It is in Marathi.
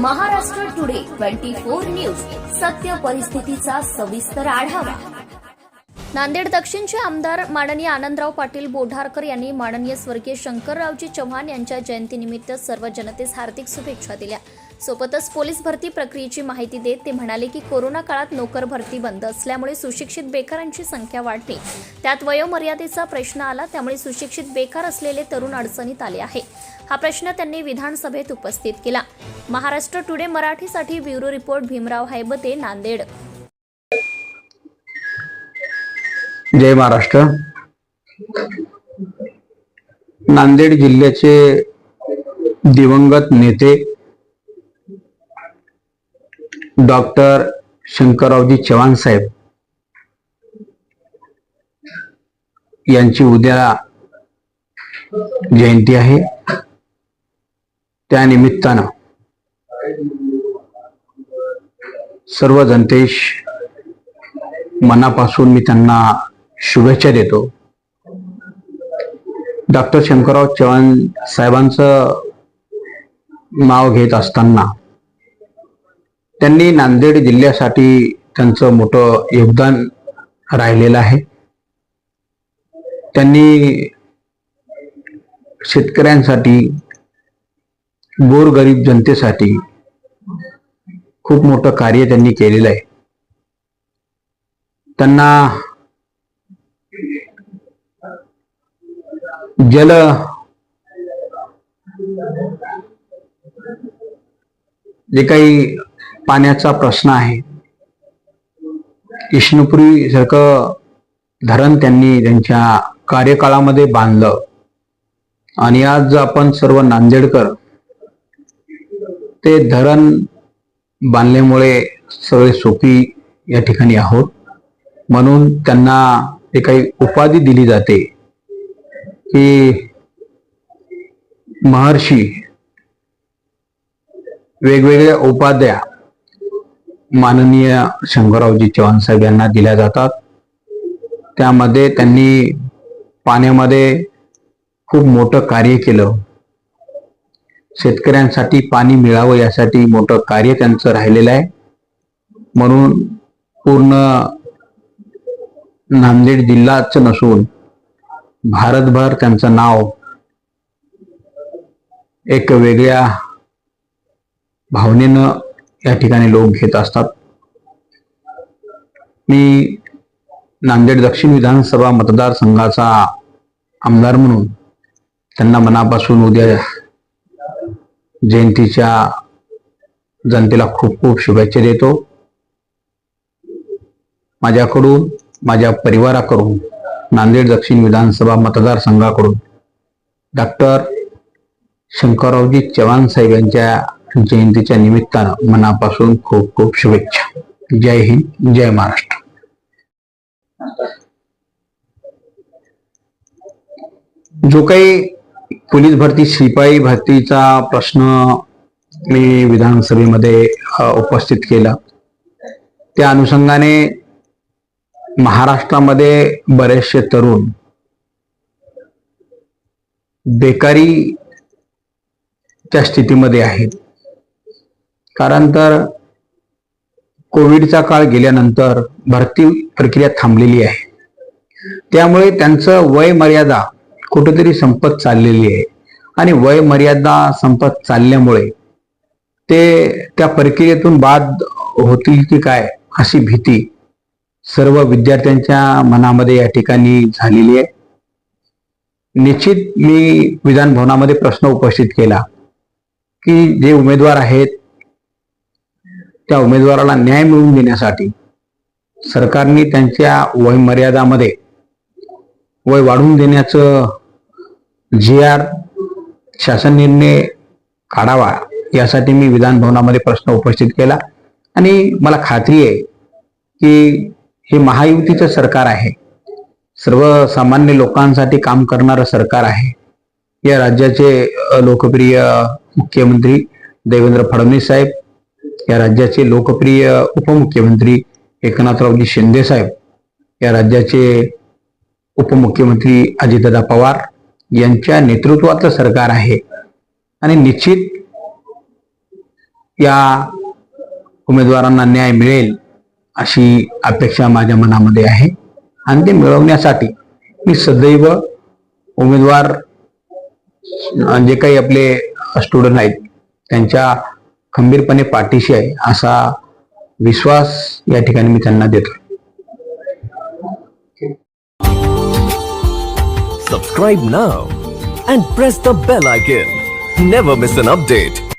Maharashtra Today twenty four news. सत्य परिस्थितीचा सविस्तर आढावा. नांदेड दक्षिणचे आमदार माननीय आनंदराव पाटील बोढारकर यांनी माननीय स्वर्गीय शंकररावजी चव्हाण यांच्या जयंतीनिमित्त सर्व जनतेस हार्दिक शुभेच्छा दिल्या. सोबतच पोलीस भरती प्रक्रियेची माहिती देत ते म्हणाले की कोरोना काळात नोकर भरती बंद असल्यामुळे सुशिक्षित बेकारांची संख्या वाढली. त्यात वयोमर्यादेचा प्रश्न आला त्यामुळे सुशिक्षित बेकार असलेले तरुण अडचणीत आले आहे. हा प्रश्न त्यांनी विधानसभेत उपस्थित केला. महाराष्ट्र टुडे मराठीसाठी ब्युरो रिपोर्ट भीमराव हैबते नांदेड. जय महाराष्ट्र. नांदेड जिल्ह्याचे दिवंगत नेते डॉक्टर शंकररावजी चव्हाण साहेब यांची उद्या जयंती आहे. त्या निमित्तानं सर्व जनतेश मनापासून मी त्यांना शुभेच्छा देतो. डॉक्टर शंकरराव चव्हाण साहेबांचं नाव घेत असताना त्यांनी नांदेड जिल्ह्यासाठी त्यांचं मोठं योगदान राहिलेलं आहे. त्यांनी शेतकऱ्यांसाठी गोरगरीब जनतेसाठी खूप मोठं कार्य त्यांनी केलेलं आहे. त्यांना जल जे काही पाण्याचा प्रश्न आहे. विष्णुपुरी सारखं धरण त्यांनी त्यांच्या कार्यकाळामध्ये बांधलं. आणि आज आपण सर्व नांदेडकर ते धरण बांधल्यामुळे सगळे सोपी या ठिकाणी आहोत. म्हणून त्यांना ते काही उपाधी दिली जाते की महर्षी वेगवेगळ्या उपाध्या माननीय शंकररावजी चव्हाण साहेब यांना दिल्या जातात. त्यामध्ये त्यांनी पाण्यामध्ये खूप मोठं कार्य केलं. शेतकऱ्यांसाठी पाणी मिळावं यासाठी मोठं कार्य त्यांचं राहिलेलं आहे. म्हणून पूर्ण नांदेड जिल्हाच नसून भारतभर त्यांचं नाव एक वेगळ्या भावनेनं या ठिकाणी लोक घेत असतात. मी नांदेड दक्षिण विधानसभा मतदारसंघाचा आमदार म्हणून त्यांना मनापासून उद्या जयंतीच्या जनतेला खूप खूप शुभेच्छा देतो. माझ्याकडून माझ्या परिवाराकडून नांदेड दक्षिण विधानसभा मतदारसंघाकडून डॉक्टर शंकररावजी चव्हाण साहेब यांच्या जयंतीच्या निमित्तानं मनापासून खूप खूप शुभेच्छा. जय हिंद जय महाराष्ट्र. जो काही पोलीस भरती शिपाई भरतीचा प्रश्न मी विधानसभेमध्ये उपस्थित केला. त्या अनुषंगाने महाराष्ट्रामध्ये बरेचसे तरुण बेकारीच्या स्थितीमध्ये आहेत. कारण तर कोविडचा काळ गेल्यानंतर भरती प्रक्रिया थांबलेली आहे. त्यामुळे त्यांचं वय मर्यादा कुठेतरी संपत चाललेली आहे. आणि वय मर्यादा संपत चालल्यामुळे ते त्या प्रक्रियेतून बाद होतील की काय अशी भीती सर्व विद्यार्थ्यांच्या मनामध्ये या ठिकाणी झालेली आहे. निश्चित मी विधान भवनामध्ये प्रश्न उपस्थित केला की जे उमेदवार आहेत त्या उमेदवाराला न्याय मिळवून देण्यासाठी सरकारने त्यांच्या वयमर्यादामध्ये वय वाढवून देण्याचं जी आर शासन निर्णय काढावा यासाठी मी विधान भवनामध्ये प्रश्न उपस्थित केला. आणि मला खात्री आहे की हे महायुतीचं सरकार आहे. सर्वसामान्य लोकांसाठी काम करणारं सरकार आहे. या राज्याचे लोकप्रिय मुख्यमंत्री देवेंद्र फडणवीस साहेब या राज्याचे लोकप्रिय उपमुख्यमंत्री एकनाथरावजी शिंदे साहेब या राज्याचे उपमुख्यमंत्री अजितदादा पवार यांच्या नेतृत्वातलं सरकार आहे. आणि निश्चित या उमेदवारांना न्याय मिळेल अशी अपेक्षा माझ्या मनामध्ये आहे. आणि ते मिळवण्यासाठी मी सदैव उमेदवार जे काही आपले स्टुडंट आहेत त्यांच्या खंबीरपणे पाठीशी आहे असा विश्वास या ठिकाणी मी त्यांना देतो सबस्क्राईब ना and press the bell icon never miss an update